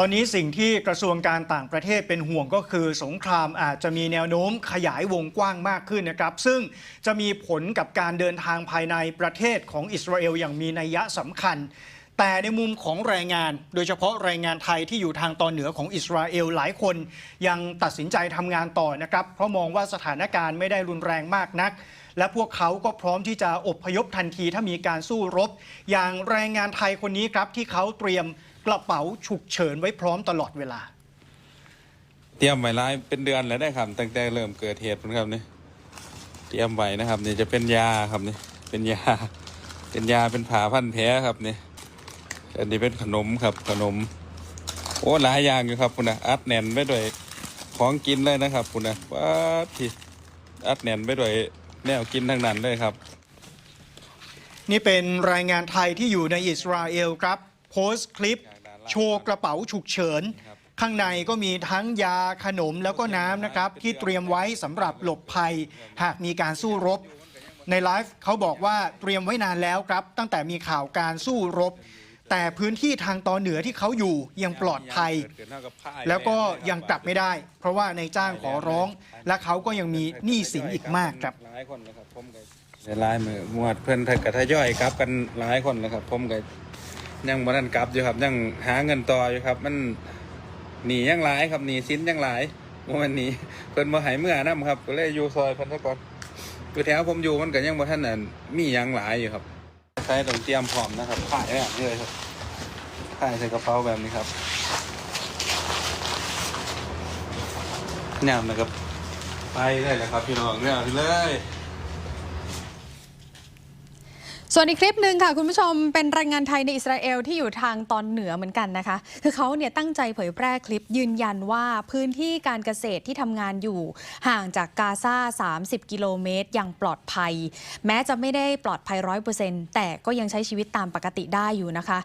ตอนนี้สิ่งที่กระทรวงการต่างประเทศเป็นห่วงก็คือสงครามอาจจะมีแนวโน้มขยายวงกว้างมากขึ้นนะครับ ซึ่งจะมีผลกับการเดินทางภายในประเทศของอิสราเอลอย่างมีนัยยะสำคัญ แต่ในมุมของแรงงาน โดยเฉพาะแรงงานไทยที่อยู่ทางตอนเหนือของอิสราเอลหลายคน ยังตัดสินใจทำงานต่อนะครับ เพราะมองว่าสถานการณ์ไม่ได้รุนแรงมากนักและพวกเขาก็พร้อมที่จะอบพยพทันทีถ้ามีการสู้รบ อย่างแรงงานไทยคนนี้ครับที่เขาเตรียม กระเป๋าฉุกเฉินไว้พร้อมตลอดเวลา เตรียมไว้หลายเป็นเดือนแล้วได้ครับตั้งแต่เริ่มเกิดเหตุพุ่นครับนี่เตรียมไว้นะครับนี่จะเป็นยาครับนี่เป็นยา เป็นยาเป็นผ่าพันแผลครับนี่อันนี้เป็นขนมครับขนม โอ้หลายอย่างอยู่ครับคุณนะอัดแน่นไปด้วยของกินเลยนะครับคุณนะว้าที่อัดแน่นไปด้วยแนวกินทั้งนั้นเลยครับ นี่เป็นแรายงานไทยที่อยู่ในอิสราเอลครับ โพสต์คลิป โชว์กระเป๋าฉุกเฉิน ข้างในก็มีทั้งยาขนมแล้วก็น้ำนะครับ ที่เตรียมไว้สำหรับหลบภัย หากมีการสู้รบ ในไลฟ์เขาบอกว่าเตรียมไว้นานแล้วครับ ตั้งแต่มีข่าวการสู้รบ แต่พื้นที่ทางตอนเหนือที่เขาอยู่ยังปลอดภัย แล้วก็ยังกลับไม่ได้ เพราะว่าในายจ้างขอร้อง และเขาก็ยังมีหนี้สินอีกมากครับหลายคนนะครับผมก็ได้หลายมือมวดเพิ่อนกระทยอยกลับกันหลายคนนะครับผมก็ ยังบ่ทันกลับอยู่ครับ ยังหาเงินต่ออยู่ครับ มันหนียังหลายครับหนีสิ้นยังหลายบ่แม่นหนีเพิ่นบ่ให้เมื่อนํครับก็เลยอยู่ซอยพิ่นซะก่อนคือแถวผมอยู่มันก็ยังบ่ทันน่ะมียังหลายอยู่ครับใช้ต้องเตรียมพร้อมนะครับขายแบบนี้เลยครับขายใส่กระเป๋าแบบนี้ครับเนี่ยนะครับไปได้เลยครับพี่น้องเนี่ยไปเลย ส่วนอีกคลิปหนึ่งค่ะ คุณผู้ชมเป็นแรงงานไทยในอิสราเอลที่อยู่ทางตอนเหนือเหมือนกันนะคะ คือเขาเนี่ยตั้งใจเผยแพร่คลิปยืนยันว่าพื้นที่การเกษตรที่ทำงานอยู่ ห่างจากกาซา30 กิโลเมตรอย่างปลอดภัย แม้จะไม่ได้ปลอดภัยร้อยเปอร์เซ็นต์แต่ก็ยังใช้ชีวิตตามปกติได้อยู่นะคะ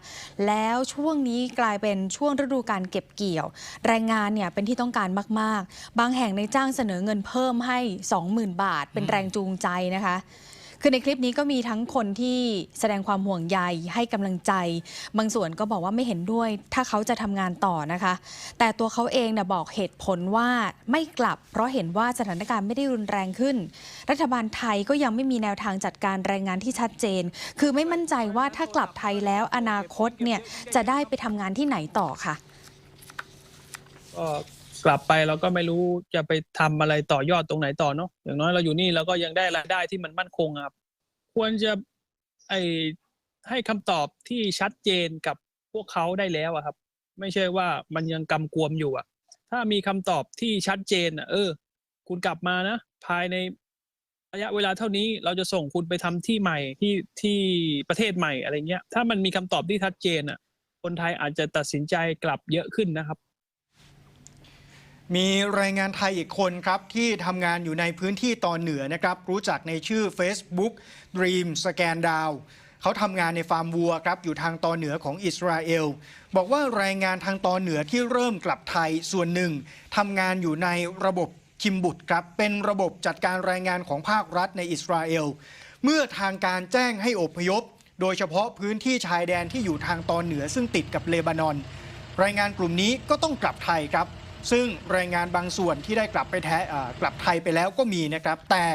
แล้วช่วงนี้กลายเป็นช่วงฤดูการเก็บเกี่ยว แรงงานเนี่ยเป็นที่ต้องการมาก ๆ บางแห่งในจ้างเสนอเงินเพิ่มให้ 20,000 บาท เป็นแรงจูงใจนะคะ คือในคลิปนี้ก็มีทั้งคนที่แสดงความห่วงใยให้กำลังใจ บางส่วนก็บอกว่าไม่เห็นด้วย ถ้าเขาจะทำงานต่อนะคะ แต่ตัวเขาเองเนี่ยบอกเหตุผลว่าไม่กลับ เพราะเห็นว่าสถานการณ์ไม่ได้รุนแรงขึ้น รัฐบาลไทยก็ยังไม่มีแนวทางจัดการแรงงานที่ชัดเจน คือไม่มั่นใจว่าถ้ากลับไทยแล้วอนาคตเนี่ยจะได้ไปทำงานที่ไหนต่อค่ะ กลับไปเราก็ไม่รู้จะไปทำอะไรต่อยอดตรงไหนต่อเนาะอย่างน้อยเราอยู่นี่เราก็ยังได้รายได้ที่มันมั่นคงครับ ควรจะไอให้คำตอบที่ชัดเจนกับพวกเขาได้แล้วอะครับ ไม่ใช่ว่ามันยังกำกวมอยู่อะถ้ามีคำตอบที่ชัดเจนอะเออ คุณกลับมานะ ภายในระยะเวลาเท่านี้เราจะส่งคุณไปทำที่ใหม่ที่ที่ประเทศใหม่อะไรเงี้ย ถ้ามันมีคำตอบที่ชัดเจนอะคนไทยอาจจะตัดสินใจกลับเยอะขึ้นนะครับ มีแรงงานไทยอีกคนครับ ที่ทำงานอยู่ในพื้นที่ตอนเหนือนะครับ รู้จักในชื่อ Facebook Dream Scan Down เขาทำงานในฟาร์มวัวครับ อยู่ทางตอนเหนือของอิสราเอล บอกว่าแรงงานทางตอนเหนือที่เริ่มกลับไทยส่วนหนึ่งทำงานอยู่ในระบบคิมบุตครับ เป็นระบบจัดการแรงงานของภาครัฐในอิสราเอล เมื่อทางการแจ้งให้อพยพ โดยเฉพาะพื้นที่ชายแดนที่อยู่ทางตอนเหนือซึ่งติดกับเลบานอน แรงงานกลุ่มนี้ก็ต้องกลับไทยครับ ซึ่งแรงงานบางส่วนที่ได้กลับไปแท้กลับไทยไปแล้วก็มีนะครับ แต่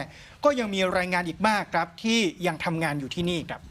ก็ยังมีแรงงานอีกมากครับที่ยังทำงานอยู่ที่นี่ครับ